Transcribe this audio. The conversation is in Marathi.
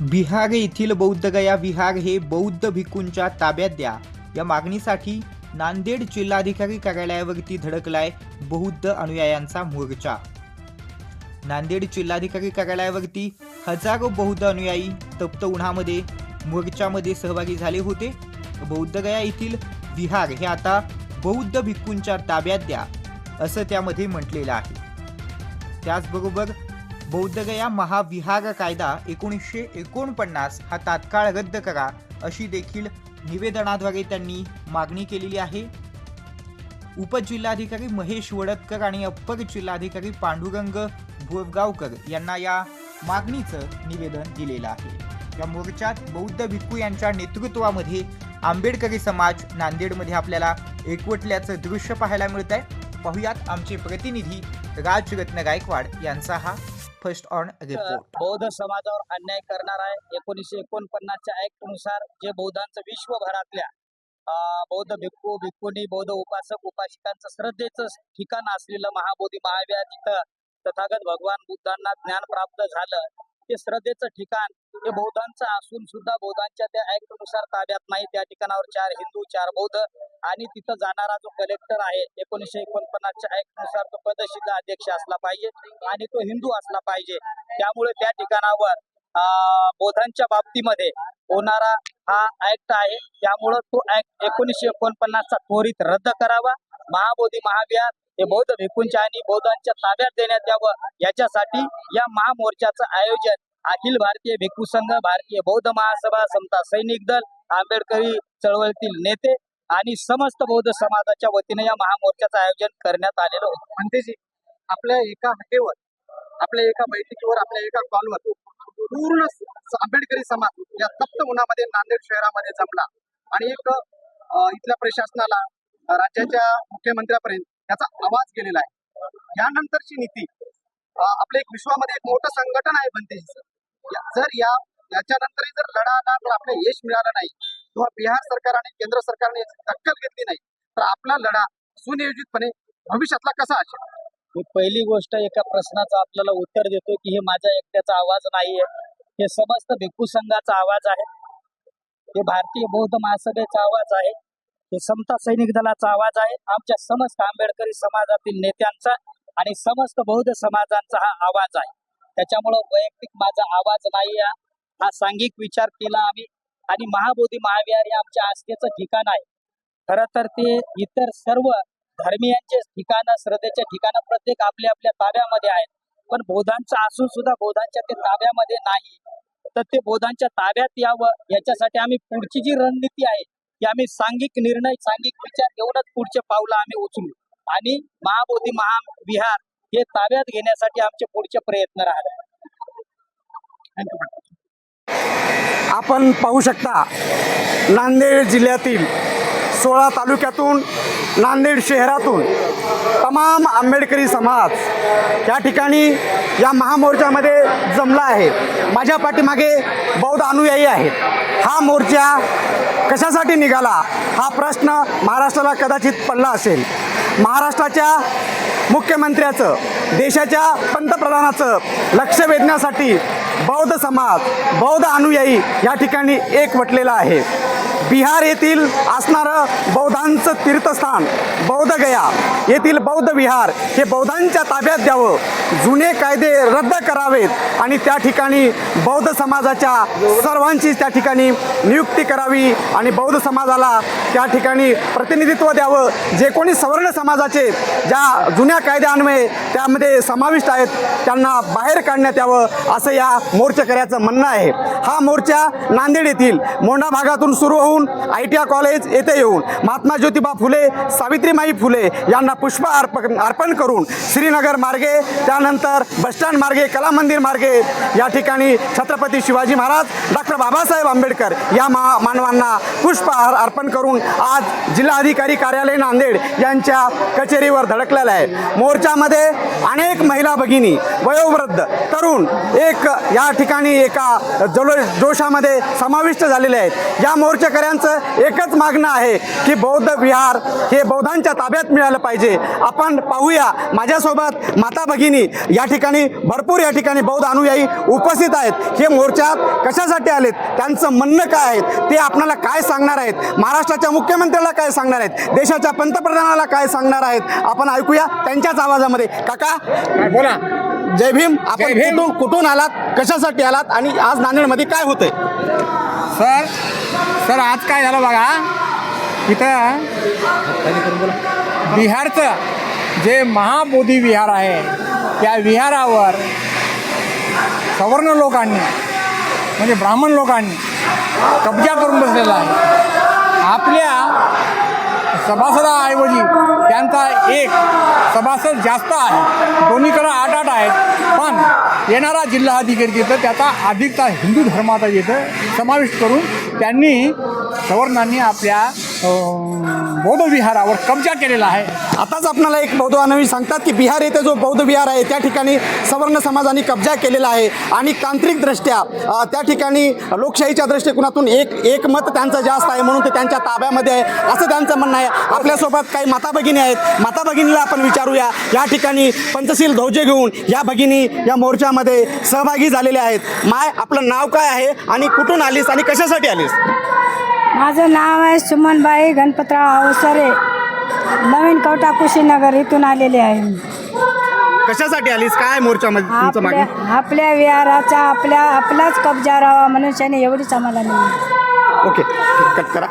बिहार येथील बौद्धगया विहार हे बौद्ध भिक्खूंच्या ताब्यात द्या. या मागणीसाठी नांदेड जिल्हाधिकारी कार्यालयावरती धडकलाय बौद्ध अनुयायांचा मोर्चा. नांदेड जिल्हाधिकारी कार्यालयावरती हजारो बौद्ध अनुयायी तप्त उन्हामध्ये मोर्चामध्ये सहभागी झाले होते. बौद्धगया येथील विहार हे आता बौद्ध भिक्खूंच्या ताब्यात द्या असं त्यामध्ये म्हटलेलं आहे. त्याचबरोबर बौद्धगया महाविहार कायदा एकोणीसशे एकोणपन्नास हा तात्काळ रद्द करा अशी देखील निवेदनाद्वारे त्यांनी मागणी केलेली आहे. उपजिल्हाधिकारी महेश वडतकर आणि अप्पर जिल्हाधिकारी पांडुरंग बोरगावकर यांना या मागणीचं निवेदन दिलेलं आहे. या मोर्चात बौद्ध भिक्खू यांच्या नेतृत्वामध्ये आंबेडकरी समाज नांदेडमध्ये आपल्याला एकवटल्याचं दृश्य पाहायला मिळत आहे पाहुयात आमचे प्रतिनिधी राजरत्न गायकवाड यांचा हा फर्स्ट ऑन रिपोर्ट. बौद्ध समाजावर अन्याय करणार आहे. एकोणीसशे एकोणपन्नासच्या ऍक्टनुसार जे बौद्धांचं विश्वभरातल्या बौद्ध भिक्खू भिक्खुनी बौद्ध उपासक उपासिकांचं श्रद्धेचं ठिकाण असलेलं महाबोधी महाविहार जिथं तथागत भगवान बुद्धांना ज्ञान प्राप्त झालं. ते श्रद्धेचं ठिकाण हे बौद्धांचं असून सुद्धा बौद्धांच्या त्या ऍक्टनुसार ताब्यात नाही त्या ठिकाणावर चार हिंदू चार बौद्ध आणि तिथं जाणारा जो कलेक्टर आहे एकोणीसशे एकोणपन्नासच्या ऍक्टनुसार तो पदसिद्ध अध्यक्ष असला पाहिजे आणि तो हिंदू असला पाहिजे. त्यामुळे त्या ठिकाणावर अं, बौद्धांच्या बाबतीमध्ये होणारा हा ऍक्ट आहे. त्यामुळं तो ऍक्ट एकोणीसशे एकोणपन्नासचा त्वरित रद्द करावा. महाबोधी महाविहार हे बौद्ध भिक्खूंच्या आणि बौद्धांच्या ताब्यात देण्यात यावं. याच्यासाठी या महामोर्चाचं आयोजन अखिल भारतीय भिक्खू संघ भारतीय बौद्ध महासभा समता सैनिक दल आंबेडकरी चळवळीतील नेते आणि समस्त बौद्ध समाजाच्या वतीने या महामोर्चाचं आयोजन करण्यात आलेलं होतं. म्हणतेजी आपल्या एका हटेवर आपल्या एका बैठकीवर आपल्या एका कॉलवर पूर्ण आंबेडकरी समाज या तप्त उन्हामध्ये नांदेड शहरामध्ये जमला. आणि एक इथल्या प्रशासनाला राज्याच्या मुख्यमंत्र्यापर्यंत याचा आवाज गेलेला आहे. यानंतरची नीती आपले एक विश्वामध्ये एक मोठं संघटन आहे बनतेजीचं. जर या याच्यानंतरही जर लढाला तर आपलं यश मिळालं नाही किंवा बिहार सरकार आणि केंद्र सरकारने याची दखल घेतली नाही तर आपला लढा सुनियोजितपणे भविष्यातला कसा असेल? मी पहिली गोष्ट एका प्रश्नाचं आपल्याला उत्तर देतो की हे माझ्या एकट्याचा आवाज नाहीये. हे समस्त भिक्खू संघाचा आवाज आहे. हे भारतीय बौद्ध महासभेचा आवाज आहे. हे समता सैनिक दलाचा आवाज आहे. आमच्या समस्त आंबेडकरी समाजातील नेत्यांचा आणि समस्त बौद्ध समाजांचा हा आवाज आहे. त्याच्यामुळं वैयक्तिक माझा आवाज नाही हा सांघिक विचार केला आम्ही. आणि महाबोधी महाविहार हे आमच्या आस्थेचं ठिकाण आहे. खरं तर ते इतर सर्व धर्मीयांचे ठिकाण श्रद्धेचे ठिकाण प्रत्येक आपल्या आपल्या ताब्यामध्ये आहेत. पण बोधांचं असून सुद्धा बौद्धांच्या ते ताब्यामध्ये नाही. तर ते बोधांच्या ताब्यात यावं. याच्यासाठी आम्ही पुढची जी रणनीती आहे की आम्ही सांघिक निर्णय सांघिक विचार घेऊनच पुढचे पावलं आम्ही उचलू. आणि महाबोधी महाविहार हे ताब्यात घेण्यासाठी आमचे पुढचे प्रयत्न राहतात. आपण पाहू शकता नांदेड जिल्ह्यातील सोळा तालुक्यातून नांदेड शहरातून तमाम आंबेडकरी समाज या ठिकाणी या महामोर्चामध्ये जमला आहे. माझ्या पाठीमागे बौद्ध अनुयायी आहेत. हा मोर्चा कशासाठी निघाला? हा प्रश्न महाराष्ट्राला कदाचित पडला असेल. महाराष्ट्राच्या मुख्यमंत्र्याचं देशाच्या पंतप्रधानाचं लक्ष वेधण्यासाठी बौद्ध समाज बौद्ध अनुयायी या ठिकाणी एकवटलेला आहे. बिहार येथील असणारं बौद्धांचं तीर्थस्थान बौद्ध गया येथील बौद्ध विहार हे बौद्धांच्या ताब्यात द्यावं. जुने कायदे रद्द करावेत आणि त्या ठिकाणी बौद्ध समाजाच्या सर्वांची त्या ठिकाणी नियुक्ती करावी आणि बौद्ध समाजाला त्या ठिकाणी प्रतिनिधित्व द्यावं. जे कोणी सवर्ण समाजाचे ज्या जुन्या कायद्यान्वये त्यामध्ये समाविष्ट आहेत त्यांना बाहेर काढण्यात यावं असं या मोर्चेकऱ्याचं म्हणणं आहे. हा मोर्चा नांदेड येथील मोंढा भागातून सुरू होऊन आय टी आय कॉलेज येथे येऊन महात्मा ज्योतिबा फुले सावित्रीमाई फुले यांना पुष्प अर्प अर्पण करून श्रीनगर मार्गे त्यानंतर बसस्टँड मार्गे कला मंदिर मार्गे या ठिकाणी छत्रपती शिवाजी महाराज डॉक्टर बाबासाहेब आंबेडकर या मा मानवांना पुष्पहार अर्पण करून आज जिल्हाधिकारी कार्यालय नांदेड यांच्या कचेरीवर धडकलेलं आहे. मोर्चामध्ये अनेक महिला भगिनी वयोवृद्ध तरुण एक या ठिकाणी एका जलो जोशामध्ये समाविष्ट झालेले आहेत. या मोर्चेकऱ्या शेतकऱ्यांचं एकच मागणं आहे की बौद्ध विहार हे बौद्धांच्या ताब्यात मिळालं पाहिजे. आपण पाहूया माझ्यासोबत माता भगिनी या ठिकाणी भरपूर या ठिकाणी बौद्ध अनुयायी उपस्थित आहेत. हे मोर्चात कशासाठी आलेत? त्यांचं म्हणणं काय आहे? ते आपल्याला काय सांगणार आहेत? महाराष्ट्राच्या मुख्यमंत्र्याला काय सांगणार आहेत? देशाच्या पंतप्रधानाला काय सांगणार आहेत? आपण ऐकूया त्यांच्याच आवाजामध्ये. काका बोला. जय भीम. आपण कुठून आलात? कशासाठी आलात? आणि आज नांदेडमध्ये काय होतंय? सर सर आज काय झालं बघा? इथं बिहारचं जे महाबोधी विहार आहे त्या विहारावर सवर्ण लोकांनी म्हणजे ब्राह्मण लोकांनी कब्जा करून बसलेला आहे. आपल्या सभासदाऐवजी त्यांचा एक सभासद जास्त आहे. दोन्हीकडं आठ आठ आहेत. पण येणारा जिल्हा अधिकारी तिथं त्याचा अधिकचा हिंदू धर्माचा येतं समाविष्ट करून त्यांनी सवर्णांनी आपल्या अं, बौद्ध विहारावर कब्जा केलेला आहे. आताच आपल्याला एक बौद्ध अनुभवी सांगतात की बिहार येथे जो बौद्ध विहार आहे त्या ठिकाणी सवर्ण समाजाने कब्जा केलेला आहे. आणि तांत्रिकदृष्ट्या त्या ठिकाणी लोकशाहीच्या दृष्टिकोनातून एक एक मत त्यांचं जास्त आहे म्हणून ते त्यांच्या ताब्यामध्ये आहे असं त्यांचं म्हणणं आहे. आपल्यासोबत काही माता भगिनी आहेत. माता भगिनीला आपण विचारूया. या ठिकाणी पंचशील ध्वजे घेऊन या भगिनी या मोर्चामध्ये सहभागी झालेल्या आहेत. माय आपलं नाव काय आहे आणि कुठून आलीस आणि कशासाठी आलीस? माझं नाव आहे सुमनबाई गणपतराव अवसरे नवीन कवटा कुशीनगर इथून आलेले आहे मी. कशासाठी आलीस? काय मोर्चामध्ये तुमचं मागे? आपल्या आपल्या विहाराचा आपल्या आपलाच कब्जा राहावा मनुष्याने एवढीच आम्हाला नाही ओके कट करा.